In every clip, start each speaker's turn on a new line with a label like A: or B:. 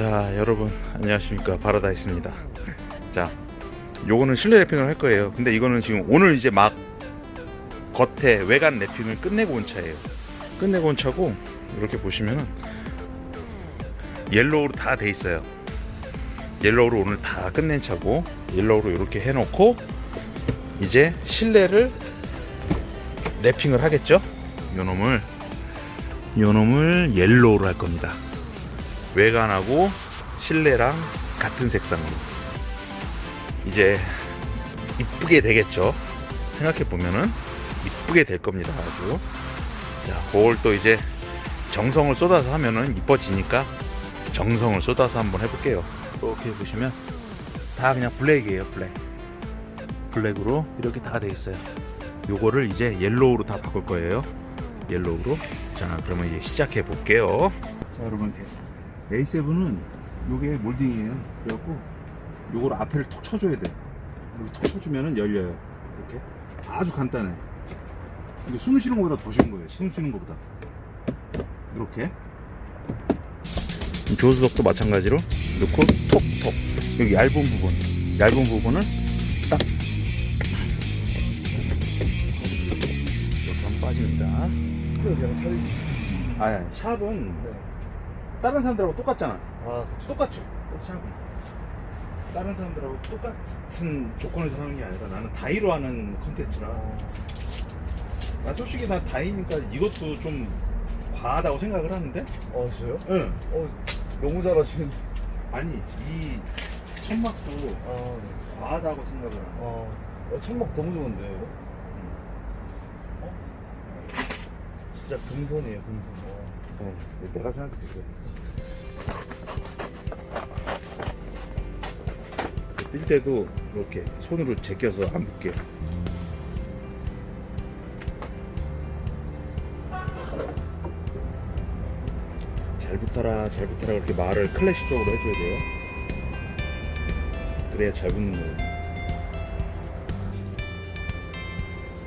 A: 자 여러분 안녕하십니까. 바라다이스입니다. 자 요거는 실내 랩핑을 할 거예요. 근데 이거는 지금 오늘 이제 막 겉에 외관 랩핑을 끝내고 온 차예요. 끝내고 온 차고 이렇게 보시면은 옐로우로 다 돼 있어요. 옐로우로 오늘 다 끝낸 차고 옐로우로 이렇게 해놓고 이제 실내를 랩핑을 하겠죠? 요 놈을 요 놈을 옐로우로 할 겁니다 외관하고 실내랑 같은 색상으로. 이제 이쁘게 되겠죠? 생각해 보면은 이쁘게 될 겁니다 아주. 자 그걸 또 이제 정성을 쏟아서 하면은 이뻐지니까 정성을 쏟아서 한번 해볼게요. 이렇게 보시면 다 그냥 블랙이에요 블랙. 블랙으로 이렇게 다 돼 있어요. 요거를 이제 옐로우로 다 바꿀 거예요. 옐로우로. 자 그러면 이제 시작해 볼게요. 자 여러분 A7은 요게 몰딩이에요. 그래갖고 요걸 앞에를 톡 쳐줘야 돼. 이렇게 톡 쳐주면은 열려요. 이렇게. 아주 간단해. 이게 숨 쉬는 것보다 더 쉬운 거예요. 숨 쉬는 것보다. 이렇게. 조수석도 마찬가지로 넣고 톡톡. 여기 얇은 부분. 얇은 부분을 딱. 이렇게 하면 빠집니다.
B: 그냥 차리지.
A: 아 샵은
B: 네.
A: 다른 사람들하고 똑같잖아
B: 아 그쵸.
A: 똑같죠 샵은 다른 사람들하고 똑같은 조건에서 하는 게 아니라 나는 다이로 하는 컨텐츠라 나 솔직히 나 다이니까 이것도 좀 과하다고 생각을 하는데
B: 아 진짜요?
A: 응
B: 어 너무 잘하시는.
A: 아니 이 천막도
B: 아, 네.
A: 과하다고 생각을 하는
B: 아, 어, 천막 너무 좋은데 이거? 어? 진짜 금손이에요 금손. 어.
A: 네, 내가 생각할 때 그래 뛸 때도 이렇게 손으로 제껴서 안 붙게 잘 붙어라 잘 붙어라 그렇게 말을 클래식적으로 해줘야 돼요. 그래야 잘 붙는 거예요.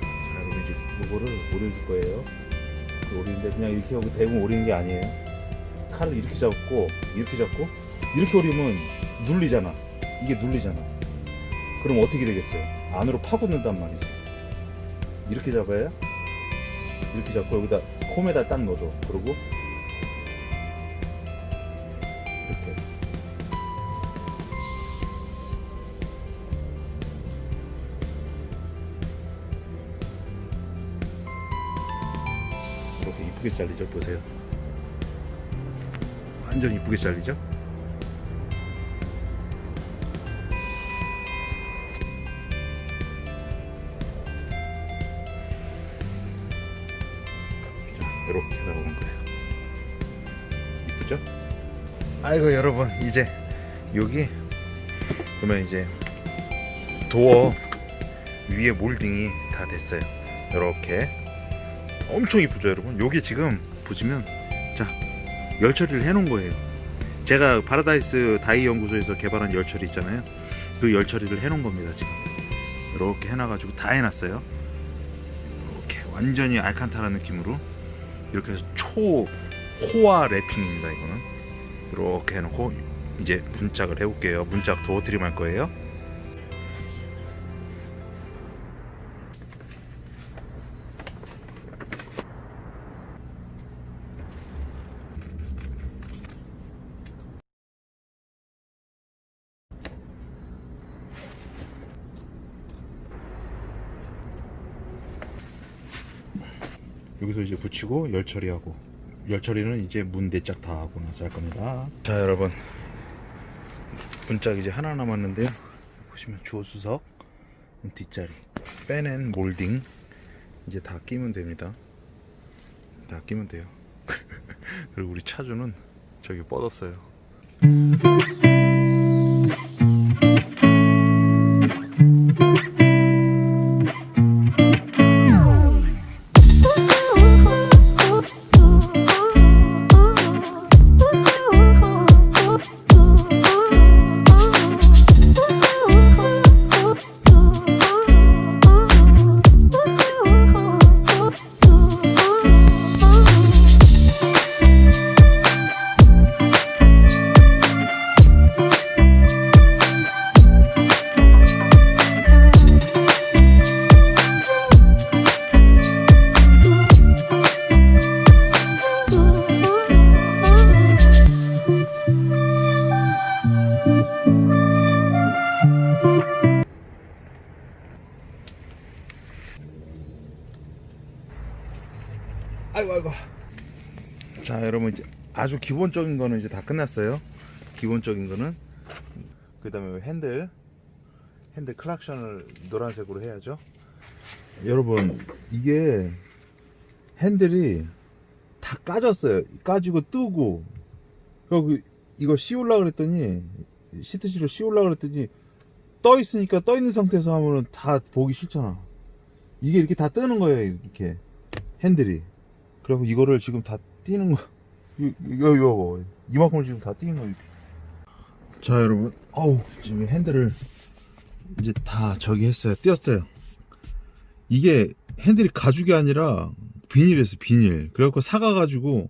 A: 자 그럼 이제 이거를 오려줄 거예요 오리는데 그냥 이렇게 하고 대고 오리는 게 아니에요. 칼을 이렇게 잡고 이렇게 잡고 이렇게 오리면 눌리잖아. 이게 눌리잖아. 그럼 어떻게 되겠어요? 안으로 파고든단 말이죠 이렇게 잡아야 이렇게 잡고 여기다 홈에다 딱 넣어줘. 그리고 이쁘게 잘리죠? 보세요. 완전 이쁘게 잘리죠? 자 이렇게 나오는 거예요. 이쁘죠? 아이고 여러분 이제 여기 그러면 이제 도어 위에 몰딩이 다 됐어요. 이렇게 엄청 이쁘죠 여러분? 여기 지금 보시면 자 열처리를 해 놓은 거예요. 제가 파라다이스 다이 연구소에서 개발한 열처리 있잖아요. 그 열처리를 해 놓은 겁니다 지금. 이렇게 해놔 가지고 다 해놨어요. 이렇게 완전히 알칸타라 느낌으로. 이렇게 해서 초 호화 랩핑입니다 이거는. 이렇게 해놓고 이제 문짝을 해볼게요. 문짝 도어 트림 할 거예요 여기서 이제 붙이고 열 처리하고 열 처리는 이제 문 내짝 다 하고 나서 할 겁니다. 자 여러분 문짝 이제 하나 남았는데요. 보시면 주어 수석 뒷자리 빼낸 몰딩 이제 다 끼면 됩니다. 다 끼면 돼요. 그리고 우리 차주는 저기 뻗었어요.
C: 아이고 아이고. 자 여러분 이제 아주 기본적인 거는 이제 다 끝났어요. 기본적인 거는 그 다음에 핸들 핸들 클락션을 노란색으로 해야죠. 여러분 이게 핸들이 다 까졌어요. 까지고 뜨고. 그리고 이거 씌우려 그랬더니 시트지로 씌우려 그랬더니 떠 있으니까 떠 있는 상태에서 하면은 다 보기 싫잖아. 이게 이렇게 다 뜨는 거예요. 이렇게 핸들이. 그리고 이거를 지금 다 띄는 거. 이- 이거 이거 이만큼을 지금 다 띄는 거예요. 자 여러분, 어우 지금 핸들을 이제 다 저기 했어요. 띄었어요. 이게 핸들이 가죽이 아니라 비닐이었어 비닐. 그래갖고 사가가지고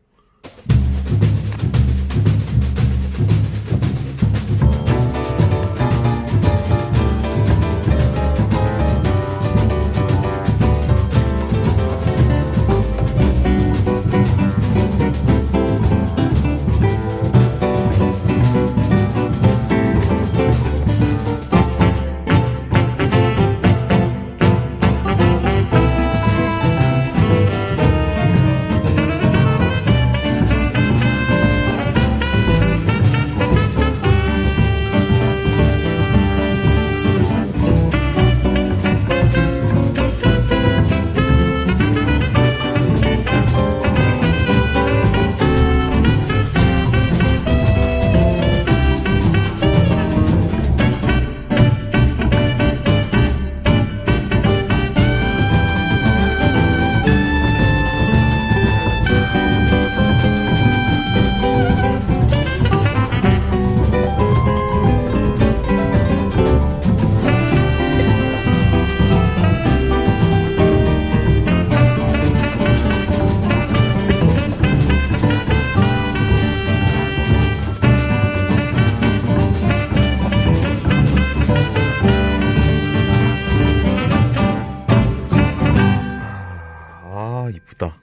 C: 이쁘다.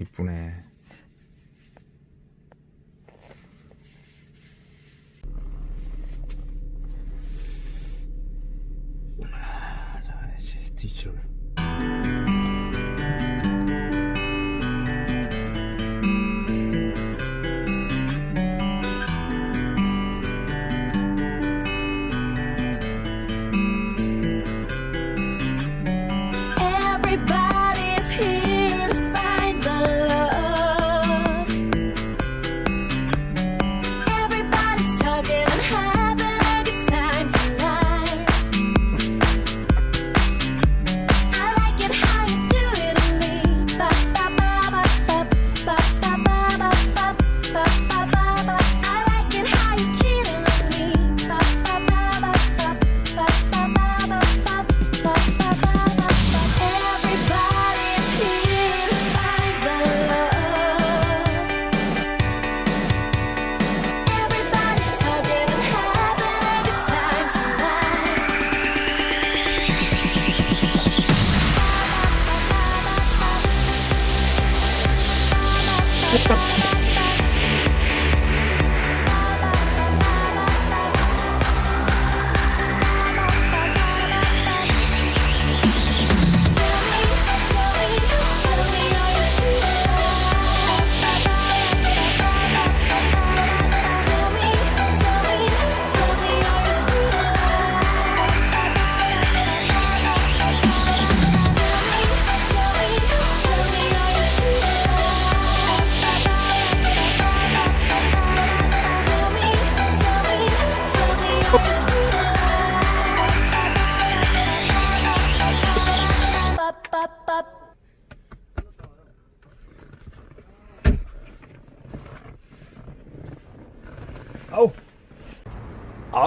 C: 이쁘네. 아, 자 이제 스티치를.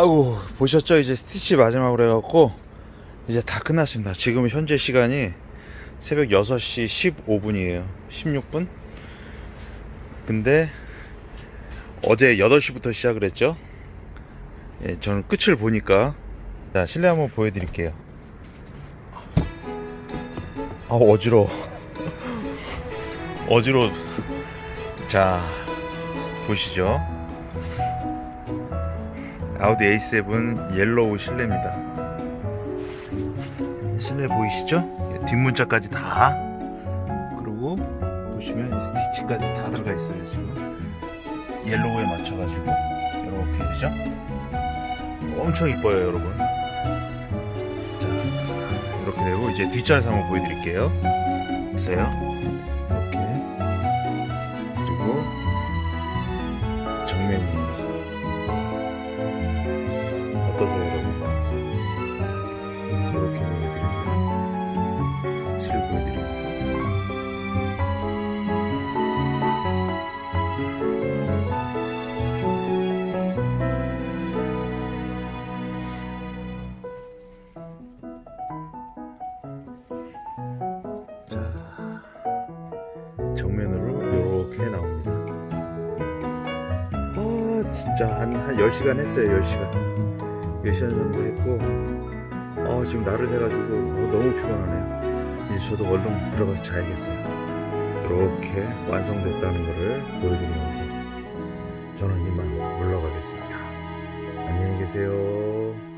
C: 아우 보셨죠? 이제 스티치 마지막으로 해갖고 이제 다 끝났습니다. 지금 현재 시간이 새벽 6시 15분이에요. 16분? 근데 어제 8시부터 시작을 했죠? 예, 저는 끝을 보니까 자 실내 한번 보여드릴게요. 아 어지러워. 어지러워. 자 보시죠 아우디 A7 옐로우 실내입니다. 실내 보이시죠? 뒷문짝까지 다. 그리고
A: 보시면 이 스티치까지 다 들어가 있어요 지금. 옐로우에 맞춰가지고. 이렇게 되죠? 엄청 이뻐요 여러분. 자 이렇게 되고 이제 뒷자리에서 한번 보여드릴게요. 있어요? 이렇게 그리고 한, 한 10시간 했어요 10시간. 10시간 정도 했고 아 지금 날을 새가지고 어, 너무 피곤하네요. 이제 저도 얼른 들어가서 자야겠어요. 이렇게 완성됐다는 것을 보여드리면서 저는 이만 물러가겠습니다. 안녕히 계세요